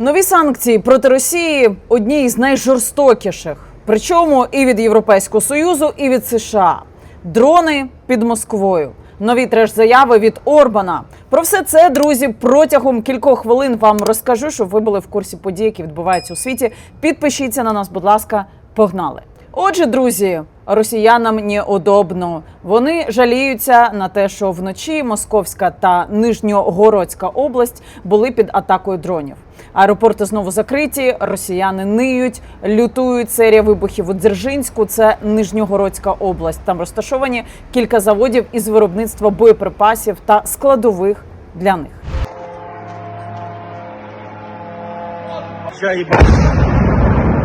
Нові санкції проти Росії одні з найжорстокіших. Причому і від Європейського союзу, і від США. Дрони під Москвою. Нові треш заяви від Орбана. Про все це, друзі, протягом кількох хвилин вам розкажу, щоб ви були в курсі подій, які відбуваються у світі. Підпишіться на нас, будь ласка, погнали. Отже, друзі, росіянам неудобно. Вони жаліються на те, що вночі Московська та Нижньогородська область були під атакою дронів. Аеропорти знову закриті, росіяни ниють, лютують серія вибухів у Дзержинську. Це Нижньогородська область. Там розташовані кілька заводів із виробництва боєприпасів та складових для них.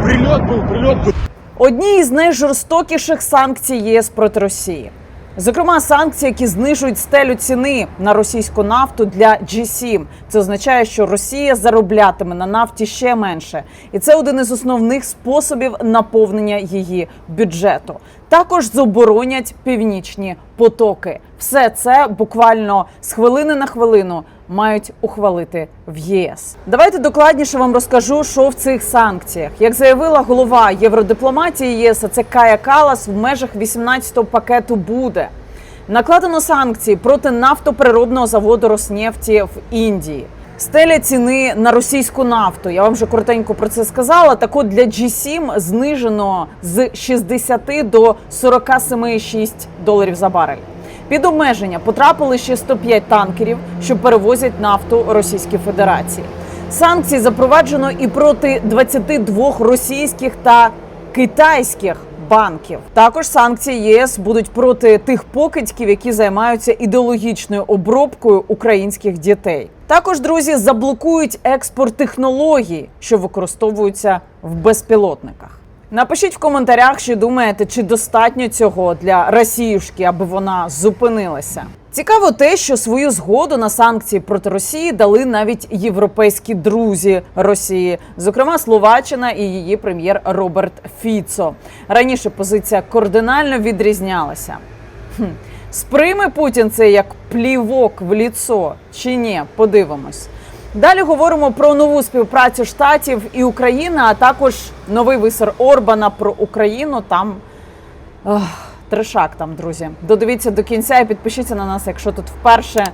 Прилет был, прилет был. Одні із найжорстокіших санкцій ЄС проти Росії. Зокрема, санкції, які знижують стелю ціни на російську нафту для G7. Це означає, що Росія зароблятиме на нафті ще менше, і це один із основних способів наповнення її бюджету. Також заборонять північні потоки. Все це буквально з хвилини на хвилину мають ухвалити в ЄС. Давайте докладніше вам розкажу, що в цих санкціях. Як заявила голова євродипломатії ЄС, це Кая Калас, в межах 18-го пакету буде накладено санкції проти нафтопереробного заводу Роснефті в Індії. Стеля ціни на російську нафту. Я вам вже коротенько про це сказала. Так от для G7 знижено з 60 до 47,6 доларів за барель. Під обмеження потрапили ще 105 танкерів, що перевозять нафту Російській Федерації. Санкції запроваджено і проти 22 російських та китайських банків. Також санкції ЄС будуть проти тих покидьків, які займаються ідеологічною обробкою українських дітей. Також друзі заблокують експорт технологій, що використовуються в безпілотниках. Напишіть в коментарях, що думаєте, чи достатньо цього для Росіюшки, аби вона зупинилася. Цікаво те, що свою згоду на санкції проти Росії дали навіть європейські друзі Росії, зокрема Словаччина і її прем'єр Роберт Фіцо. Раніше позиція кардинально відрізнялася. Хм. Сприйме Путін це як плівок в ліцо чи ні? Подивимось. Далі говоримо про нову співпрацю штатів і України, а також новий висер Орбана про Україну. Там ох, трешак там, друзі. Додивіться до кінця і підпишіться на нас, якщо тут вперше.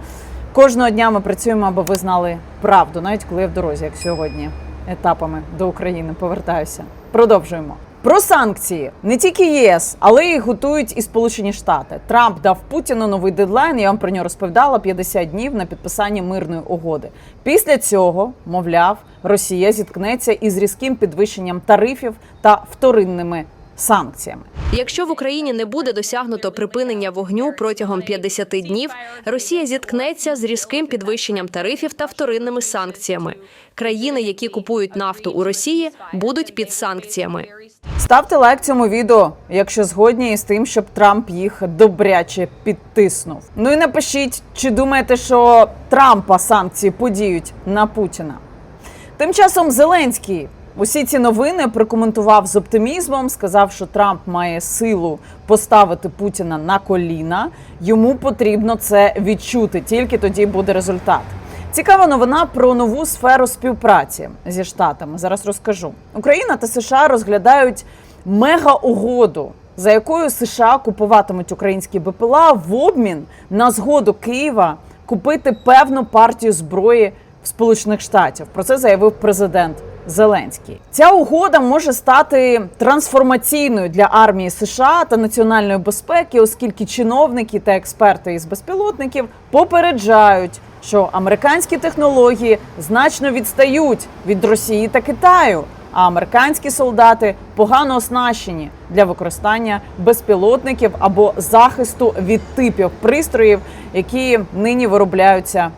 Кожного дня ми працюємо, аби ви знали правду, навіть коли я в дорозі, як сьогодні, етапами до України повертаюся. Продовжуємо. Про санкції не тільки ЄС, але й готують і Сполучені Штати. Трамп дав Путіну новий дедлайн. Я вам про нього розповідала 50 днів на підписання мирної угоди. Після цього, мовляв, Росія зіткнеться із різким підвищенням тарифів та вторинними санкціями. Якщо в Україні не буде досягнуто припинення вогню протягом 50 днів, Росія зіткнеться з різким підвищенням тарифів та вторинними санкціями. Країни, які купують нафту у Росії, будуть під санкціями. Ставте лайк цьому відео, якщо згодні із тим, щоб Трамп їх добряче підтиснув. Ну і напишіть, чи думаєте, що Трампа санкції подіють на Путіна. Тим часом Зеленський усі ці новини прокоментував з оптимізмом, сказав, що Трамп має силу поставити Путіна на коліна. Йому потрібно це відчути, тільки тоді буде результат. Цікава новина про нову сферу співпраці зі штатами. Зараз розкажу. Україна та США розглядають мега-угоду, за якою США купуватимуть українські БПЛА в обмін на згоду Києва купити певну партію зброї в Сполучених Штатів. Про це заявив президент Зеленський. Ця угода може стати трансформаційною для армії США та національної безпеки, оскільки чиновники та експерти із безпілотників попереджають, що американські технології значно відстають від Росії та Китаю. А американські солдати погано оснащені для використання безпілотників або захисту від типів пристроїв, які нині виробляються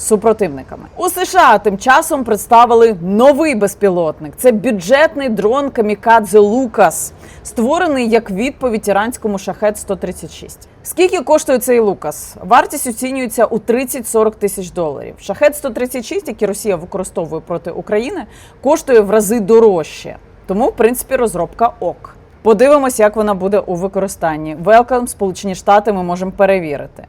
супротивниками. У США тим часом представили новий безпілотник. Це бюджетний дрон Камікадзе Лукас, створений як відповідь іранському шахет 136 Скільки коштує цей Лукас? Вартість оцінюється у 30-40 тисяч доларів. Шахет 136 який Росія використовує проти України, коштує в рази дорожче. Тому, в принципі, розробка ок. Подивимось, як вона буде у використанні. Велкам, Сполучені Штати, ми можемо перевірити.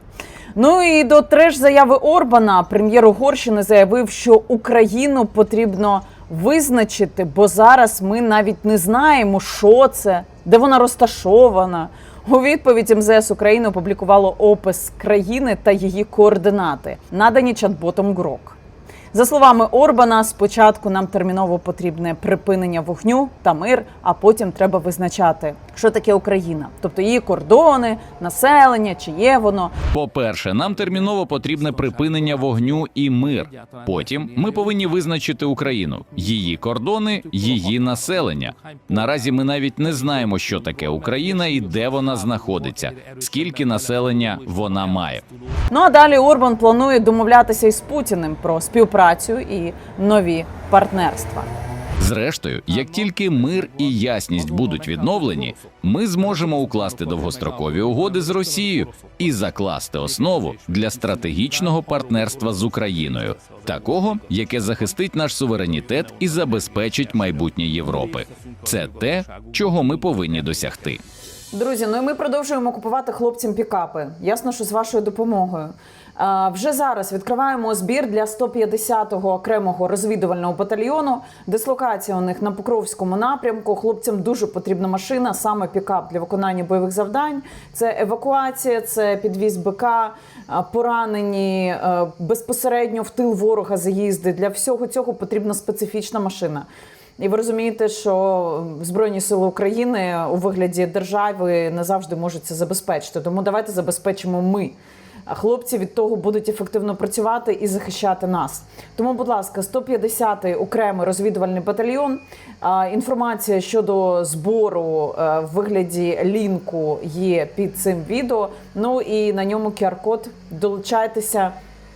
Ну і до треш заяви Орбана прем'єр Угорщини заявив, що Україну потрібно визначити, бо зараз ми навіть не знаємо, що це, де вона розташована. У відповідь МЗС України опублікувало опис країни та її координати, надані чат-ботом ГРОК. За словами Орбана, спочатку нам терміново потрібне припинення вогню та мир, а потім треба визначати, що таке Україна, тобто її кордони, населення, чи є воно. По-перше, нам терміново потрібне припинення вогню і мир. Потім ми повинні визначити Україну, її кордони, її населення. Наразі ми навіть не знаємо, що таке Україна і де вона знаходиться, скільки населення вона має. Ну а далі Орбан планує домовлятися із Путіним про співпрацю і нові партнерства. Зрештою, як тільки мир і ясність будуть відновлені, ми зможемо укласти довгострокові угоди з Росією і закласти основу для стратегічного партнерства з Україною, такого, яке захистить наш суверенітет і забезпечить майбутнє Європи. Це те, чого ми повинні досягти. Друзі, ну і ми продовжуємо купувати хлопцям пікапи. Ясно, що з вашою допомогою. А, вже зараз відкриваємо збір для 150-го окремого розвідувального батальйону. Дислокація у них на Покровському напрямку. Хлопцям дуже потрібна машина, саме пікап для виконання бойових завдань. Це евакуація, це підвіз БК, поранені безпосередньо в тил ворога заїзди. Для всього цього потрібна специфічна машина. І ви розумієте, що Збройні сили України у вигляді держави не завжди можуть це забезпечити. Тому давайте забезпечимо ми. А хлопці від того будуть ефективно працювати і захищати нас. Тому, будь ласка, 150-й окремий розвідувальний батальйон. Інформація щодо збору е, в вигляді лінку є під цим відео. Ну і на ньому QR-код. Долучайтеся.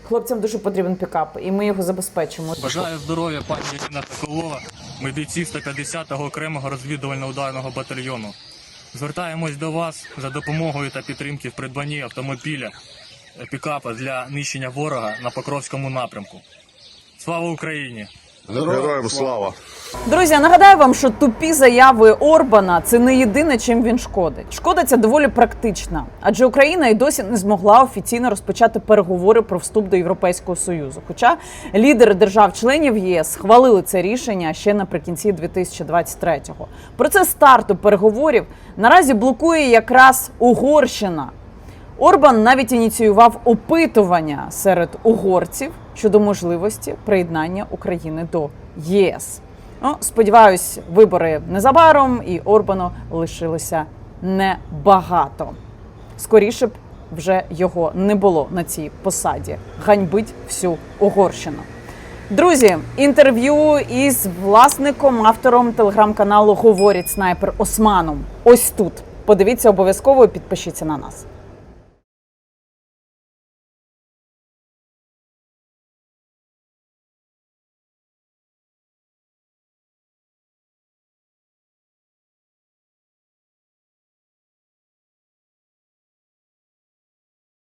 Хлопцям дуже потрібен пікап, і ми його забезпечимо. Бажаю здоров'я, пані Ірина Соколова. Ми бійці 150-го окремого розвідувально-ударного батальйону. Звертаємось до вас за допомогою та підтримки в придбанні автомобіля пікапа для нищення ворога на Покровському напрямку. Слава Україні! Героям слава! Друзі, я нагадаю вам, що тупі заяви Орбана це не єдине, чим він шкодить. Шкода ця доволі практична, адже Україна і досі не змогла офіційно розпочати переговори про вступ до Європейського союзу. Хоча лідери держав-членів ЄС схвалили це рішення ще наприкінці 2023-го. Процес старту переговорів наразі блокує якраз Угорщина. Орбан навіть ініціював опитування серед угорців щодо можливості приєднання України до ЄС. Ну, сподіваюсь, вибори незабаром, і Орбану лишилося небагато. Скоріше б вже його не було на цій посаді. Ганьбить всю Угорщину. Друзі, інтерв'ю із власником, автором телеграм-каналу Говорить снайпер Османом. Ось тут. Подивіться обов'язково і підпишіться на нас.